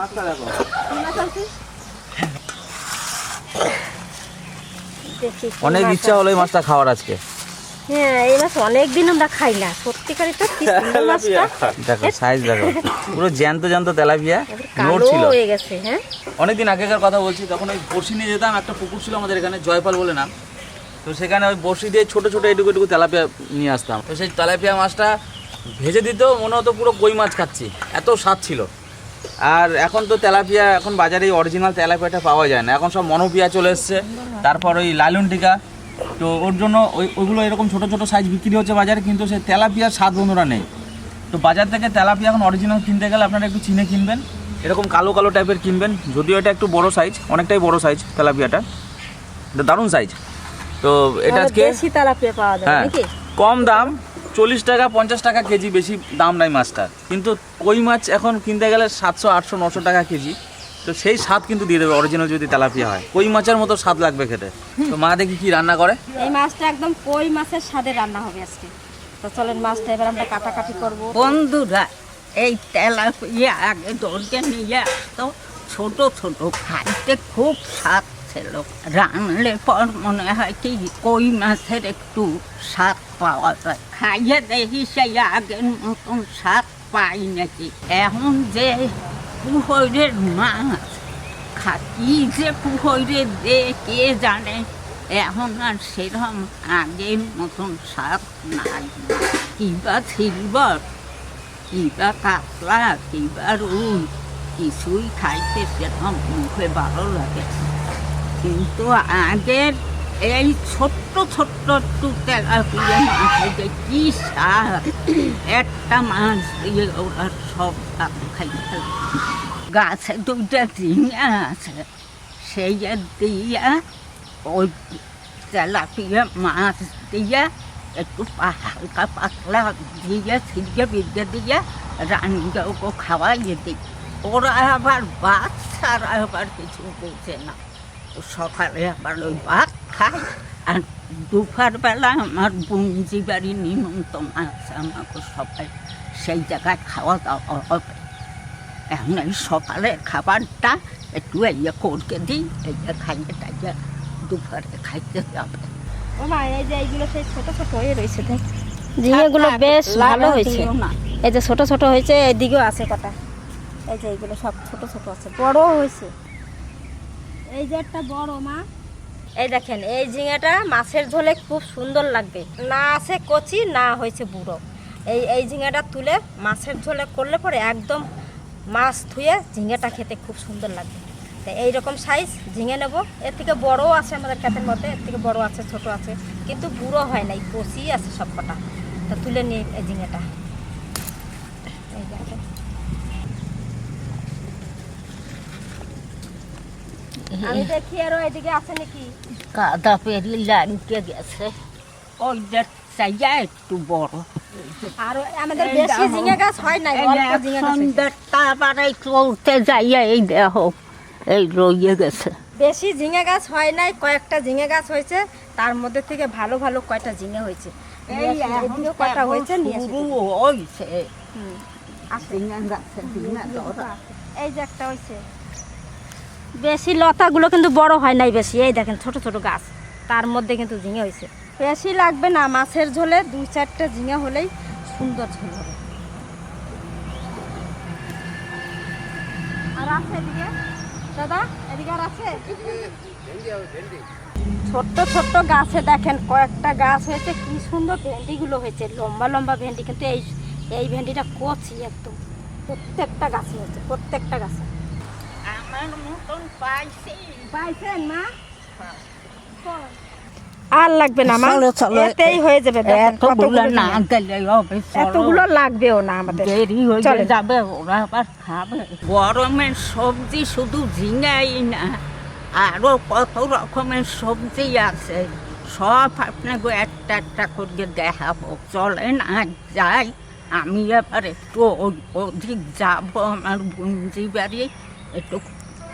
মাছটা দেখো। অনেক ইচ্ছা হলো এই মাছটা খাওয়ার আজকে। হ্যাঁ এই মাছ অনেকদিন আমরা খাই না। সত্যিকারই তো সুন্দর মাছটা। দেখো সাইজ দেখো। পুরো জ্যান্ত জ্যান্ত তেলাপিয়া। নোট ছিল। হয়ে গেছে হ্যাঁ? অনেকদিন আগেকার কথা বলছি তখন ওই বড়শি নিয়ে যেতাম একটা পুকুর ছিল আমাদের এখানে জয়পাল বলে নাম। তো সেখানে ওই বড়শি দিয়ে ছোট ছোট এটুকু এটুকু তেলাপিয়া নিয়ে আসতাম। তো সেই তেলাপিয়া মাছটা ভেজে দিত মনে হতো পুরো কই মাছ খাচ্ছি। এত স্বাদ ছিল। আর এখন তো তেলাপিয়া এখন বাজারে অরিজিনাল তেলাপিয়াটা পাওয়া যায় না। এখন সব মনোপিয়া চলে এসছে। তারপর ওই লালুন টিকা তো ওর জন্য ওই ওইগুলো এরকম ছোটো ছোটো সাইজ বিক্রি হচ্ছে বাজারে কিন্তু সেই তেলাপিয়ার স্বাদ বন্ধুরা নেই। তো বাজার থেকে তেলাপিয়া এখন অরিজিনাল কিনতে গেলে আপনারা একটু চিনে কিনবেন। এরকম কালো কালো টাইপের কিনবেন যদিও এটা একটু বড় সাইজ অনেকটাই বড় সাইজ তেলাপিয়াটা। এটা দারুণ সাইজ তো এটা আজকে তেলাপিয়া পাওয়া যায় হ্যাঁ কম দাম চল্লিশ টাকা পঞ্চাশ টাকা কেজি বেশি দাম নাই মাছটার। কিন্তু কই মাছ এখন কিনতে গেলে সাতশো আটশো নশো টাকা কেজি। তো সেই স্বাদ কিন্তু দিয়ে দেবে অরিজিনাল যদি তেলাপিয়া হয়। কই মাছের মতো স্বাদ লাগবে খেতে? তো মা দেখি কি রান্না করে? এই মাছটা একদম কই মাছের স্বাদে রান্না হবে আজকে। তো চলেন মাছটা এবার আমরা কাটাকাটি করব। বন্ধুরা এই তেলাপিয়া আগে দরজা নিয়ে তো ছোট ছোট খাইতে খুব স্বাদ ছিল রানলে পর মনে হয় কি কই মাছের একটু স্বাদ পাওয়া যায়। খাইয়ে দেখি সেই আগের মতন স্বাদ পাই নাকি। এখন যে পুহরের মাছ খা কি যে পুহরে দে, কে জানে? এখন আর সেরকম আগের মতন স্বাদ নাই। কিবা সিলভার, কিবা কাতলা, কিবা রুই, কিছুই খাইতে সেরকম মুখে ভালো লাগে। কিন্তু আগের এই ছোট্ট ছোট্ট তেলাপিয়া মাছে কি স্বাদ। একটা মাছ দিয়ে ওরা সব খাইতে গাছে দুইটা ঝিঙা আছে, সেই দিয়া ওই তেলাপিয়া মাছ দিয়া একটু হালকা পাতলা দিয়ে ছিটকে বিদ্যে দিয়ে রানীকে ওকে খাওয়াইয়ে দিই। ওরা আবার ছাড়া আবার কিছু বোঝে না। সকালে আবার ওই ভাত খায় আর দুপুর বেলা আমার বঞ্জি বাড়ি নিমন্ত্রণ আছে আমাকে সবাই সেই জায়গায় খাওয়া দাওয়া হবে। এখন এই সকালের খাবারটা একটু ইয়ে করতে দিই এই যে খাইয়ে টাইয়ে দুপুরে খাইতে যাবে। ও মা এই যে এইগুলো সেই ছোট ছোট হয়ে রয়েছে দেখ। ঝিঙেগুলো বেশ ভালো হয়েছে। এই যে ছোট ছোট হয়েছে এদিকেও আছে কটা। এই যে এইগুলো সব ছোট ছোট আছে বড়ও হয়েছে। এই যে একটা বড় মা। এই দেখেন, এই ঝিঙেটা মাছের ঝোলে খুব সুন্দর লাগবে। না আছে কচি, না হয়েছে বুড়ো। এই এই ঝিঙেটা তুলে মাছের ঝোলে করলে পরে একদম মাছ ধুয়ে ঝিঙেটা খেতে খুব সুন্দর লাগবে। তো এইরকম সাইজ ঝিঙে নেব। এর থেকে বড়ও আছে আমাদের ক্ষেতের মধ্যে, এর থেকে বড় আছে, ছোট আছে। কিন্তু বুড়ো হয় নাই, কচি আছে সব কটা তা তুলে নিয়ে এই ঝিঙেটা এই দেখো আমি দেখি আরও এদিকে আছে নাকি? কাদা পেরি লাইনকে গেছে। ওইটা চাইয়া একটু বড়। আর আমাদের বেশি ঝিঙে গাছ হয় নাই অল্প ঝিঙে গাছ আবার এই চলতে যাইয়া এই দেহ এই রইয়ে গেছে। বেশি ঝিঙে গাছ হয় নাই কয়েকটা ঝিঙে গাছ হয়েছে তার মধ্যে থেকে ভালো ভালো কয়টা ঝিঙে হয়েছে। এই এদিকেও কয়টা হয়েছে এই যে একটা হয়েছে বেশি লতাগুলো কিন্তু বড় হয় নাই বেশি। এই দেখেন, ছোট ছোট গাছ। তার মধ্যে কিন্তু ঝিঙে হয়েছে। বেশি লাগবে না, মাছের ঝোলে দুই চারটে ঝিঙে হলেই সুন্দর ঝোল হবে। আর ছোট্ট ছোট্ট গাছে দেখেন, কয়েকটা গাছ হয়েছে, কি সুন্দর ভেন্ডিগুলো হয়েছে। লম্বা লম্বা ভেন্ডি, কিন্তু এই এই ভেন্ডিটা কচি একদম। প্রত্যেকটা গাছে হয়েছে, প্রত্যেকটা গাছে। আমার মতন পাইছি পাইছেন মা আর লাগবে না চলো, চলো। এতেই হয়ে যাবে এতগুলো না গেলে হবে এতগুলো লাগবেও না আমাদের দেরি হয়ে। যাবে ওরা আবার খাবে গরমের সবজি শুধু ঝিঙাই না আরও কত রকমের সবজি আছে সব আপনাকে একটা একটা করে দেখাবো চলেন আজ যাই আমি এবার একটু অধিক যাব আমার বঞ্জি বাড়ি একটু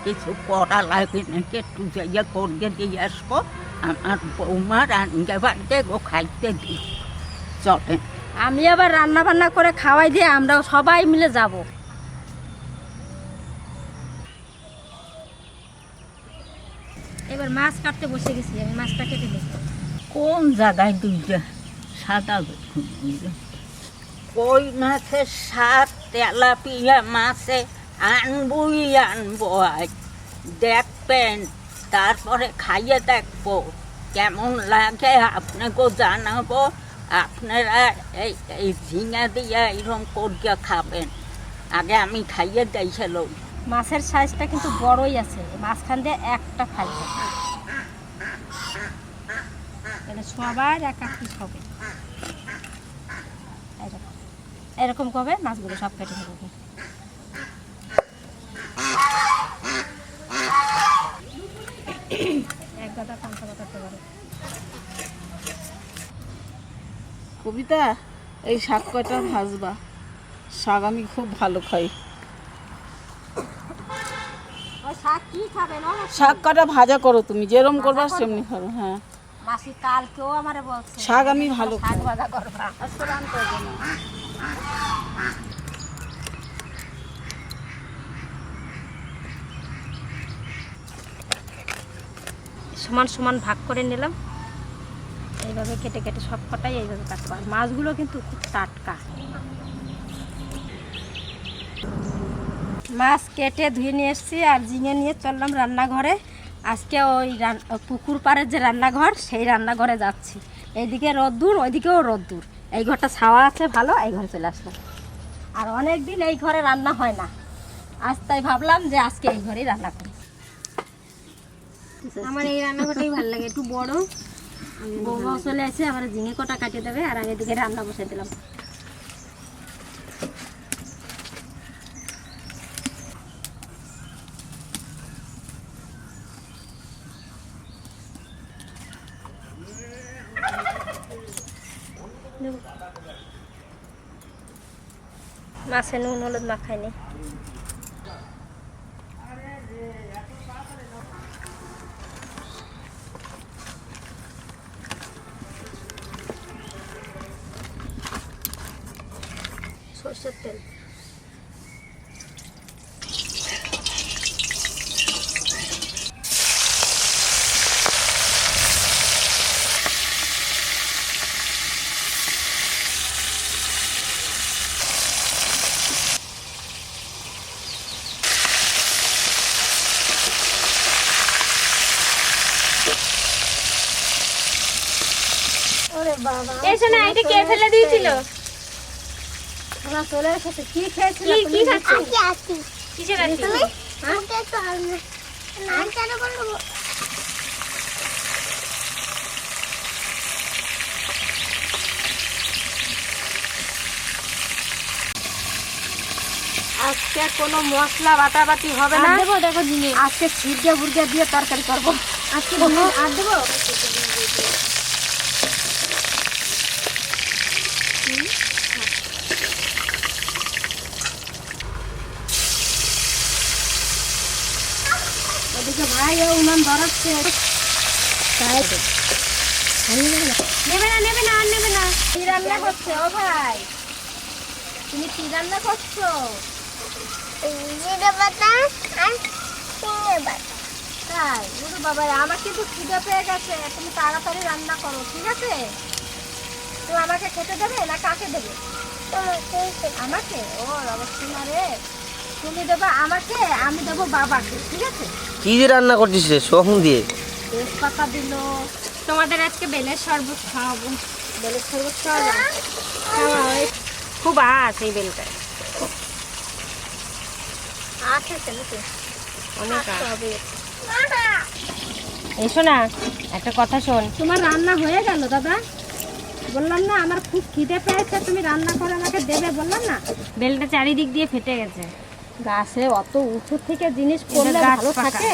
কিছু করা লাগে নাকি একটু যাইয়া করগে দিয়ে আসব। আমার বৌমা রান্না বাড়িতে গো খাইতে দিই চলে। আমি আবার রান্না বান্না করে খাওয়াই দিয়ে আমরাও সবাই মিলে যাব। এবার মাছ কাটতে বসে গেছি আমি মাছটা কেটে নিই কোন জায়গায় দুইটা সাদা কই মাছের সাত তেলাপিয়া মাছে আনবই আনব আজ দেখবেন তারপরে খাইয়ে দেখব। কেমন লাগে আপনাকেও জানাব? আপনারা এই এই ঝিঙা দিয়ে এরকম করিয়া খাবেন। আগে আমি খাইয়ে দিয়েছিল মাছের সাইজটা কিন্তু বড়ই আছে। মাঝখান দিয়ে একটা এটা সবার এক হবে। এরকম কবে মাছগুলো সব কেটে নেব। এক গাদা পাঁচশো কাটাতে পারে কবিতা এই শাক কয়টা ভাজবা? শাক আমি খুব ভালো খাই। শাক কটা ভাজা করো তুমি? যেরম করবা সেমনি করো হ্যাঁ। মাসি কালকেও আমারে বলছে শাক আমি ভালো শাক ভাজা করবা আজকে রান করব না সমান সমান ভাগ করে নিলাম। এইভাবে কেটে কেটে সব কটাই এইভাবে কাটতে পারব। মাছগুলো কিন্তু খুব টাটকা। মাছ কেটে ধুয়ে নিয়ে এসেছি আর ঝিঙে নিয়ে চললাম রান্নাঘরে। আজকে ওই পুকুর পাড়ের যে রান্নাঘর, সেই রান্নাঘরে যাচ্ছি। এইদিকে রোদ্দুর, ওইদিকেও রোদ্দুর। এই ঘরটা ছাওয়া আছে, ভালো, এই ঘরে চলে আসলাম। আর অনেক দিন এই ঘরে রান্না হয় না। আজ তাই ভাবলাম যে আজকে এই ঘরেই রান্না করি। আমার এই রান্নাঘরটাই ভালো লাগে। একটু বড়। বৌমাও চলে আসে, আমার ঝিঙে কটা কাটিয়ে দেবে, আর আমি এদিকে রান্না বসে দিলাম। মাছে নুন, হলুদ মাখায়নি সর্ষের তেল এসো না এটা কে ফেলে দিয়েছিল? আমরা চলে এসেছে। কি খেয়েছিল কি তুমি? কি খাচ্ছি? কিসের আছি আজকে কোনো মশলা বাটাবাটি হবে না। দেবো দেখো জিনিস। আজকে ছিটকে বুড়কে দিয়ে তরকারি করব। আজকে আর দেবো? ও উনান ধরাচ্ছে। তাই তো। নেবে না নেবে না আর নেবে না। কি রান্না করছে ও ভাই? তুমি কি রান্না করছ? তাই বুড়ো বাবা আমার কিন্তু খিদে পেয়ে গেছে। তুমি তাড়াতাড়ি রান্না করো ঠিক আছে? তুমি আমাকে খেতে দেবে না কাকে দেবে? আমাকে? ও অবশ্যই না রে। তুমি দেবে আমাকে আমি দেবো বাবাকে ঠিক আছে? কি দিয়ে রান্না করছিস রে সোহম দিয়ে। তেজপাতা দিল। তোমাদের আজকে বেলের শরবত খাওয়াবো। বেলের শরবত খাওয়া খাওয়া খুব আস এই। হবে এসো না একটা কথা শোন। তোমার রান্না হয়ে গেল দাদা? বললাম না আমার খুব খিদে পেয়েছে তুমি রান্না করে আমাকে দেবে বললাম না? বেলটা চারিদিক দিয়ে ফেটে গেছে। গাছে অত উঁচু থেকে জিনিস গাছ ভালো। থাকে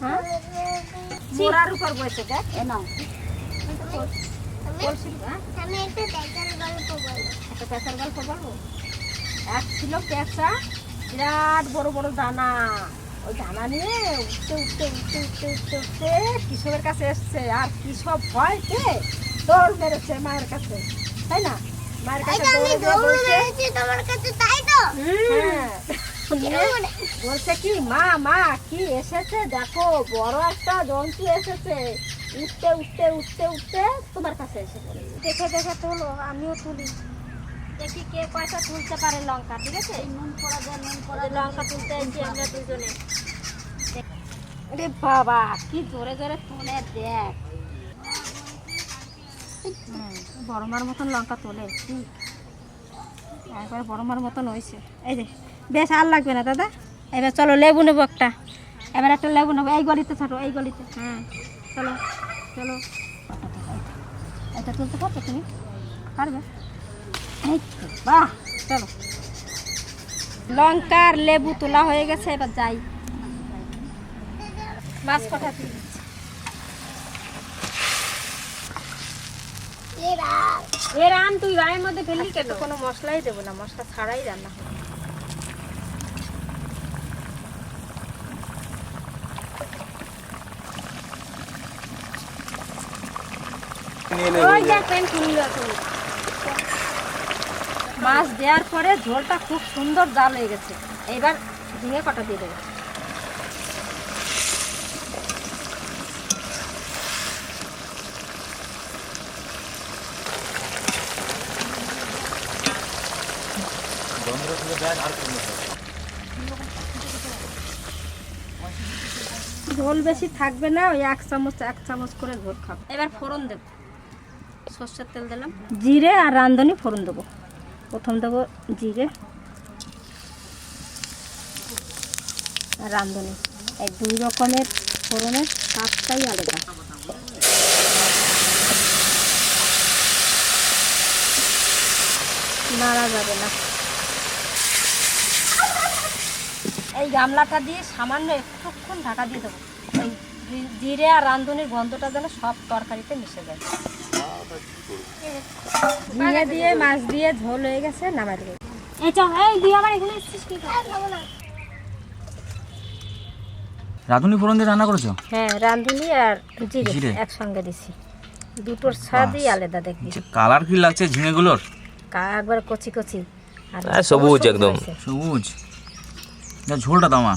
হ্যাঁ? মোড়ার উপর বসে দেখ এ নাও কলসি, হ্যাঁ? একটা গল্প বলব এক ছিল পেঁচা বিরাট বড় বড় দানা। ওই দানা নিয়ে উঠতে উঠতে উঠতে উঠতে উঠতে উঠতে কৃষকের কাছে এসছে। আর কৃষক ভয়তে দৌড় মেরেছে মায়ের কাছে। তাই না? মায়ের কাছে হ্যাঁ। বলছে কি মা মা কি এসেছে? দেখো বড় একটা জন্তু এসেছে। উঠতে উঠতে উঠতে উঠতে তোমার কাছে এসে দেখে দেখে তোলো আমিও তুলি। দেখি কে পয়সা তুলতে পারে লঙ্কা ঠিক আছে? নুন পড়া দেয় নুন পড়া লঙ্কা তুলতে এসেছি আমরা দুজনে। আরে বাবা কি জোরে জোরে তুলে দেখ। হুম, বড় মতন লঙ্কা তোলে। একবার বড় মার মতন হয়েছে এই যে বেশ আর লাগবে না দাদা? এবার চলো লেবু নেব একটা। এবার একটা লেবু নেব। এই গলিতে ছাড়ো এই গলিতে। হ্যাঁ চলো চলো। এটা তুলতে পারছ তুমি? পারবে? বাহ চলো। লঙ্কার লেবু তোলা হয়ে গেছে এবার যাই। মাছ কটা এর আম তুই গায়ের মধ্যে ফেললি কেন? কোনো মশলাই দেবো না মশলা ছাড়াই রান্না হবে। ওই যে খুলল এখন মাছ দেওয়ার পরে ঝোলটা খুব সুন্দর জাল হয়ে গেছে। এইবার ঝিঙে কটা দিয়ে দেবে। ঝোল বেশি থাকবে না, ওই এক চামচ এক চামচ করে ঝোল খাবে। এবার ফোড়ন দেব। সর্ষের তেল দিলাম। জিরে আর রাঁধুনি ফোড়ন দেবো। প্রথম দেবো জিরে আর রাঁধুনি। এই দুই রকমের ফোড়নের স্বাদটাই আলাদা। নাড়া যাবে না। এই গামলাটা দিয়ে সামান্য একটুক্ষণ ঢাকা দিয়ে দেবো। জিরে আর রাঁধুনির গন্ধটা যেন সব তরকারিতে মিশে যায়। ঝিঙে দিয়ে মাছ দিয়ে ঝোল হয়ে গেছে নামাই দেবো। এই চ এই তুই আবার এখানে এসেছিস কি করে? রাঁধুনি ফোড়ন দিয়ে রান্না করেছ? হ্যাঁ রাঁধুনি আর জিরে? একসঙ্গে দিছি। দুটোর স্বাদই আলাদা দেখবি। যে কালার কি লাগছে ঝিঙেগুলোর? কা- একবার কচি কচি। আর আর সবুজ একদম। সবুজ। যা ঝোলটা দামা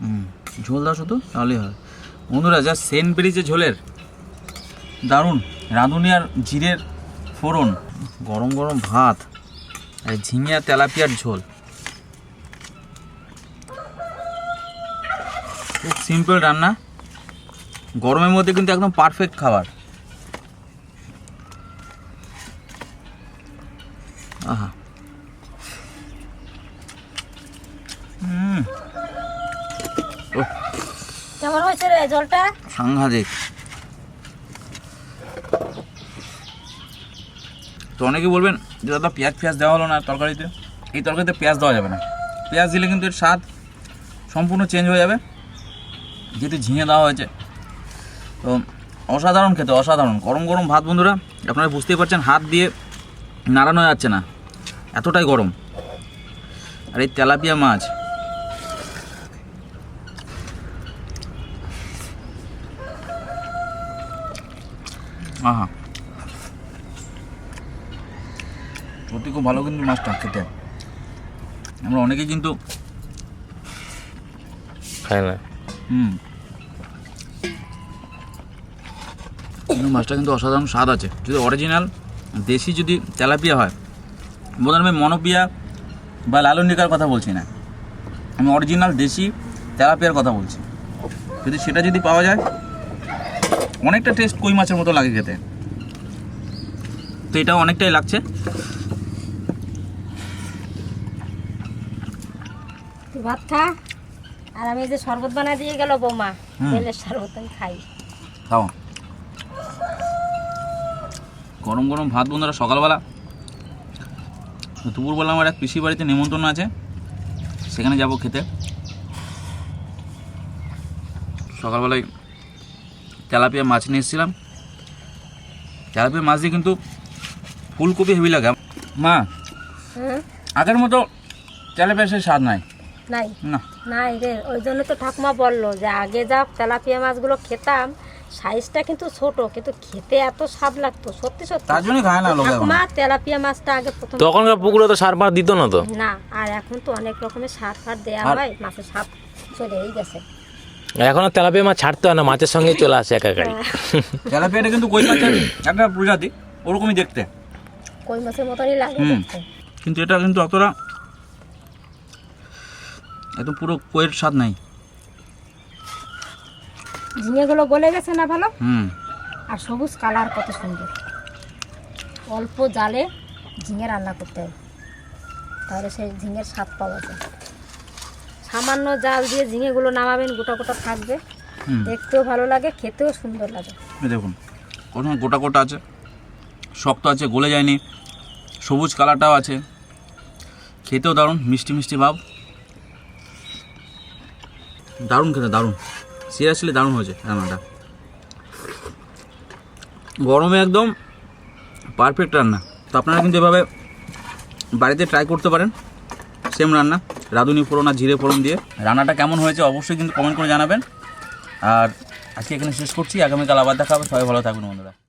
হুম ঝোল দাও শুধু তাহলেই হয়। বন্ধুরা যা সেন্ট বেরিয়েছে ঝোলের দারুণ। রাঁধুনি আর জিরের ফোড়ন গরম গরম ভাত আর ঝিঙে আর তেলাপিয়ার ঝোল। খুব সিম্পল রান্না। গরমের মধ্যে কিন্তু একদম পারফেক্ট খাবার। আহা। কেমন হয়েছে রে ঝোলটা সাংঘাতিক। তো অনেকে বলবেন যে দাদা, পেঁয়াজ পেঁয়াজ দেওয়া হলো না তরকারিতে। এই তরকারিতে পেঁয়াজ দেওয়া যাবে না। পেঁয়াজ দিলে কিন্তু এর স্বাদ সম্পূর্ণ চেঞ্জ হয়ে যাবে। যেহেতু ঝিঙে দেওয়া হয়েছে, তো অসাধারণ খেতে, অসাধারণ। গরম গরম ভাত বন্ধুরা, আপনারা বুঝতেই পারছেন, হাত দিয়ে নাড়ানো যাচ্ছে না। এতটাই গরম। আর এই তেলাপিয়া মাছ। আহা। সত্যি খুব ভালো কিন্তু মাছটা খেতে আমরা অনেকেই কিন্তু খায় না। হুম। কিন্তু মাছটা কিন্তু অসাধারণ স্বাদ আছে। যদি অরিজিনাল দেশি যদি তেলাপিয়া হয় বলুন আমি মনোপিয়া বা লালনিকার কথা বলছি না। আমি অরিজিনাল দেশি তেলাপিয়ার কথা বলছি। যদি সেটা যদি পাওয়া যায় অনেকটা টেস্ট কই মাছের মতো লাগে খেতে। তো এটা অনেকটাই লাগছে। তুই ভাত খা আর আমি যে শরবত বানায় দিয়ে গেল বৌমা। বেলের শরবত আমি খাই। খাও। গরম গরম ভাত বন্ধুরা সকালবেলা। দুপুরবেলা আমার এক পিসি বাড়িতে নিমন্ত্রণ আছে সেখানে যাব খেতে। সকালবেলায় তেলাপিয়া মাছ নিয়ে এসেছিলাম। তেলাপিয়া মাছ দিয়ে কিন্তু ফুলকপি হেভি লাগে। মা আগের মতো তেলাপিয়া সে স্বাদ নাই। নাই। না। নাই রে ওই জন্য তো ঠাকুমা বলল যে আগে যা তেলাপিয়া মাছগুলো খেতাম। সাইজটা কিন্তু ছোট কিন্তু খেতে এত স্বাদ লাগতো সত্যি সত্যি। তার জন্যই খায় না লোক এখন। ঠাকুমা তেলাপিয়া মাছটা আগে প্রথম তখনকার পুকুরে তো সার মার দিত না তো। না আর এখন তো অনেক রকমের সার ফার দেওয়া আর- হয় মাছের সাপ চলেই গেছে। এখন আর তেলাপিয়া মাছ ছাড়তে হয় না মাছের সঙ্গে চলে আসে একাকারি তেলাপিয়াটা কিন্তু কই মাছের একটা প্রজাতি ওরকমই দেখতে। কই মাছের মতনই লাগে কিন্তু এটা কিন্তু অতটা একদম পুরো কইয়ের স্বাদ নাই। ঝিঙেগুলো গলে গেছে না ভালো? হুম। আর সবুজ কালার কত সুন্দর। অল্প জালে ঝিঙে রান্না করতে হয় তাহলে সেই ঝিঙের স্বাদ পাওয়া যায়। সামান্য জাল দিয়ে ঝিঙেগুলো নামাবেন গোটা গোটা থাকবে। দেখতেও ভালো লাগে খেতেও সুন্দর লাগে। দেখুন কোনো গোটা গোটা আছে শক্ত আছে গলে যায়নি। সবুজ কালারটাও আছে। খেতেও দারুণ মিষ্টি মিষ্টি ভাব। দারুণ খেতে, দারুণ। সিরিয়াসলি দারুণ হয়েছে রান্নাটা। গরমে একদম পারফেক্ট রান্না। তো আপনারা কিন্তু এভাবে বাড়িতে ট্রাই করতে পারেন। সেম রান্না, রাঁধুনি ফোড়ন আর জিরে ফোড়ন দিয়ে। রান্নাটা কেমন হয়েছে অবশ্যই কিন্তু কমেন্ট করে জানাবেন। আর আজকে এখানে শেষ করছি। আগামীকাল আবার দেখা হবে। সবাই ভালো থাকবেন বন্ধুরা।